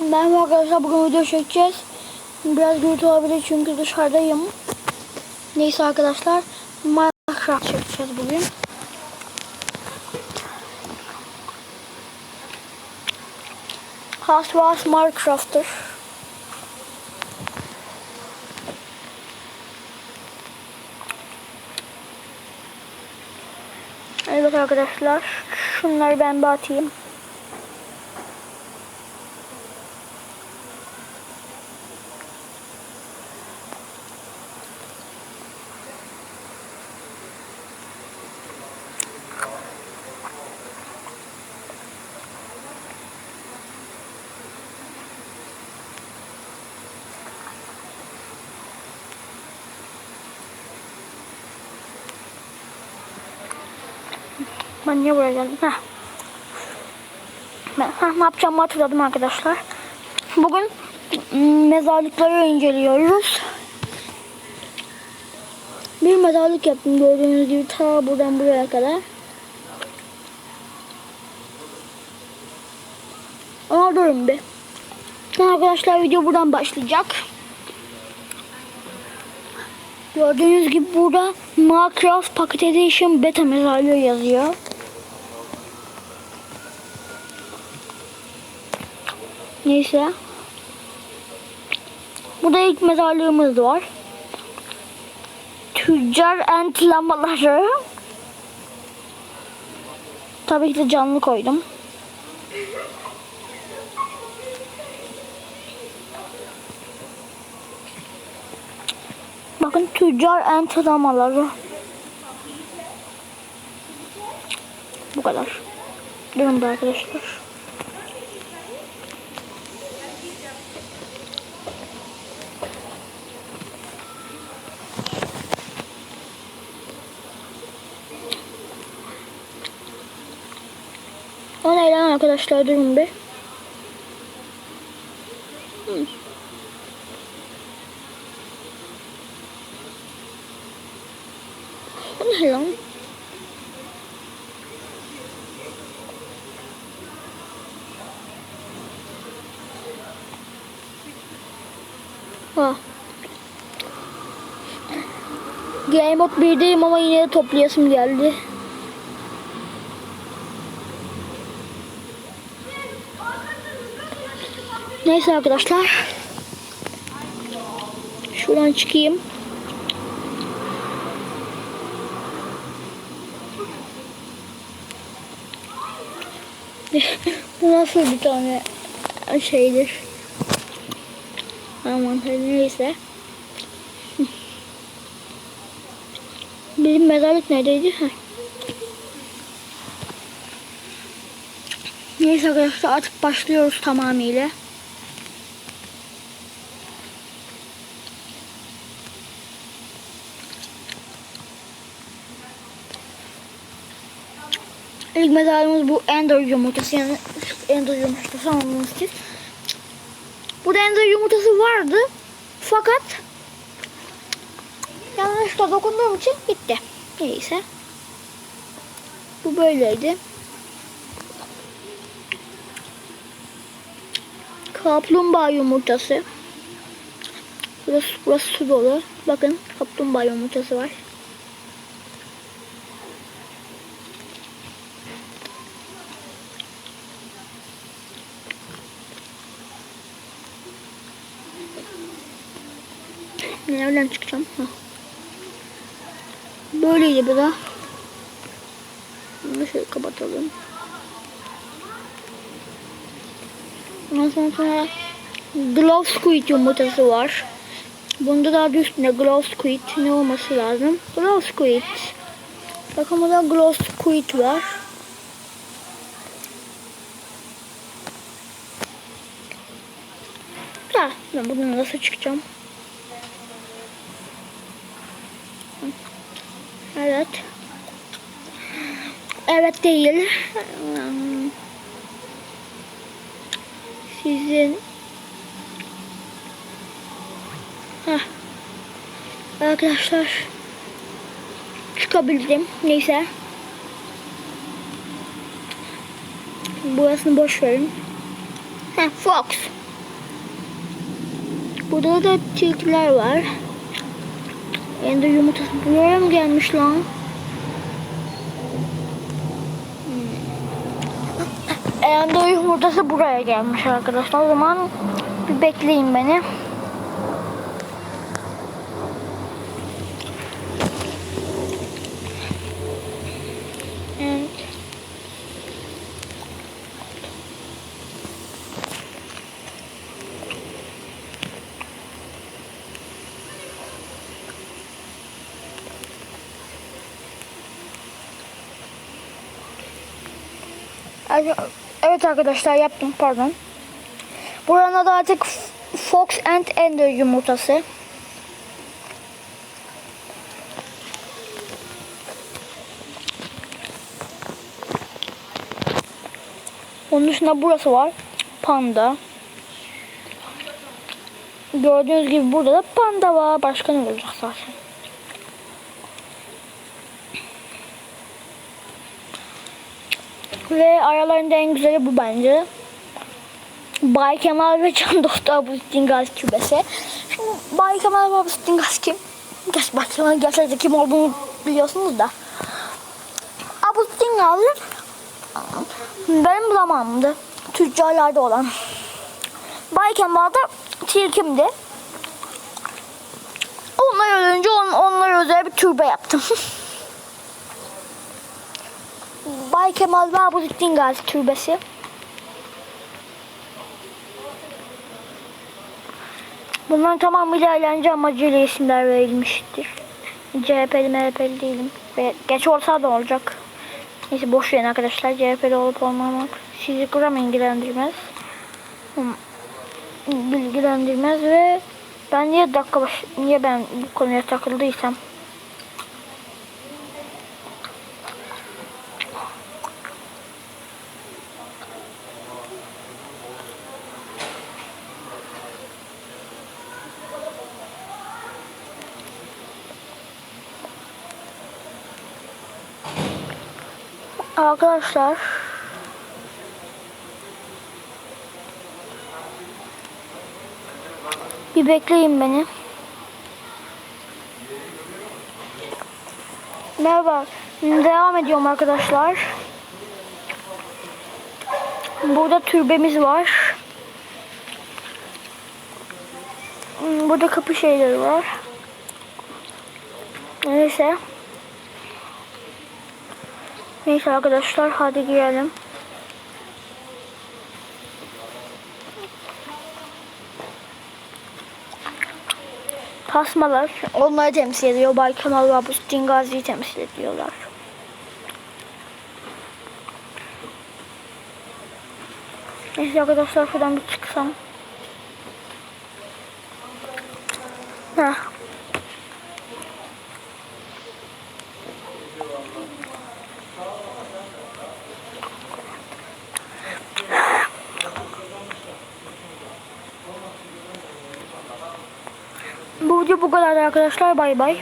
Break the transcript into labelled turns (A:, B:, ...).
A: Merhaba arkadaşlar bugün video çekeceğiz. Biraz gürültü olabilir çünkü dışarıdayım. Neyse arkadaşlar Minecraft çekeceğiz bugün. Haswas Minecraft'tır. Evet arkadaşlar şunları ben bir atayım. Ben niye buraya geldim? Heh. Ben heh, ne yapacağımı hatırladım arkadaşlar. Bugün mezarlıkları inceliyoruz. Bir mezarlık yaptım gördüğünüz gibi ta buradan buraya kadar. Ama durun bir. Arkadaşlar video buradan başlayacak. Gördüğünüz gibi burada Minecraft Pocket Edition beta mezarlığı yazıyor. Neyse. Burada ilk mezarlığımız var. Tüccar entlamaları. Tabii ki de canlı koydum. Bakın tüccar entlamaları. Bu kadar. Durun be arkadaşlar. O ne lan arkadaşlar durun bir. Hmm. O ne lan? Ha. Game Mode 1'deyim ama yine de toplayasım geldi. Neyse arkadaşlar. Şuradan çıkayım. Bu nasıl bir tane şeydir? Aman neyse. Bizim mezarlık neredeydi? Heh. Neyse arkadaşlar artık başlıyoruz tamamıyla. İlk mezarımız bu Ender yumurtası yani Ender yumurtası anladığınız için. Burada Ender yumurtası vardı. Fakat yanlışla dokunduğum için gitti. Neyse. Bu böyleydi. Kaplumbağa yumurtası. Burası, burası su dolu. Bakın kaplumbağa yumurtası var. Nereden çıkacağım? Hah. Böyleydi bu da. Bunu şöyle kapatalım. Ondan sonra Glove Squid yumurtası var. Bunda da adı üstünde Glove Squid ne olması lazım? Glove Squid. Bakın burada Glove Squid var. Ha, ben buradan nasıl çıkacağım? Evet. Evet değil. Sizin Heh. Arkadaşlar çıkabildim. Neyse. Burasını boş verin. Heh, Fox. Burada da tilkiler var. Ender yumurtası buraya mı gelmiş lan? Hmm. Ender yumurtası buraya gelmiş arkadaşlar. O zaman bir bekleyin beni. Evet arkadaşlar yaptım pardon. Buranın adı artık Fox and Ender yumurtası. Onun dışında burası var. Panda. Gördüğünüz gibi burada da panda var. Başka ne olacak zaten? Ve aralarında en güzeli bu bence. Bay Kemal ve Can Doktor Abustin Gaz Kübesi. Şimdi Bay Kemal ve Abustin Gaz kim? Geç Bay Kemal gerçekten kim olduğunu biliyorsunuz da. Abustin Gaz benim zamanımda tüccarlarda olan. Bay Kemal da tilkimdi. Onlar ölünce on, onlara özel bir türbe yaptım. Bay Kemal ve Abudettin Gazi Türbesi. Bunların tamamıyla eğlence amacıyla isimler verilmiştir. CHP'li MHP'li değilim. Ve geç olsa da olacak. Neyse boş verin arkadaşlar. CHP'li olup olmamak sizi gram ilgilendirmez. Hmm, Bilgilendirmez ve ben niye dakika baş, niye ben bu konuya takıldıysam Arkadaşlar Bir bekleyin beni. Merhaba. Devam ediyorum arkadaşlar. Burada türbemiz var. Burada kapı şeyleri var. Neyse. Neyse arkadaşlar hadi girelim. Tasmalar onları temsil ediyor. Bay Kemal ve Gazi'yi temsil ediyorlar. Neyse arkadaşlar şuradan bir çıksam. Heh. Bu video bu kadar arkadaşlar. Bay bay.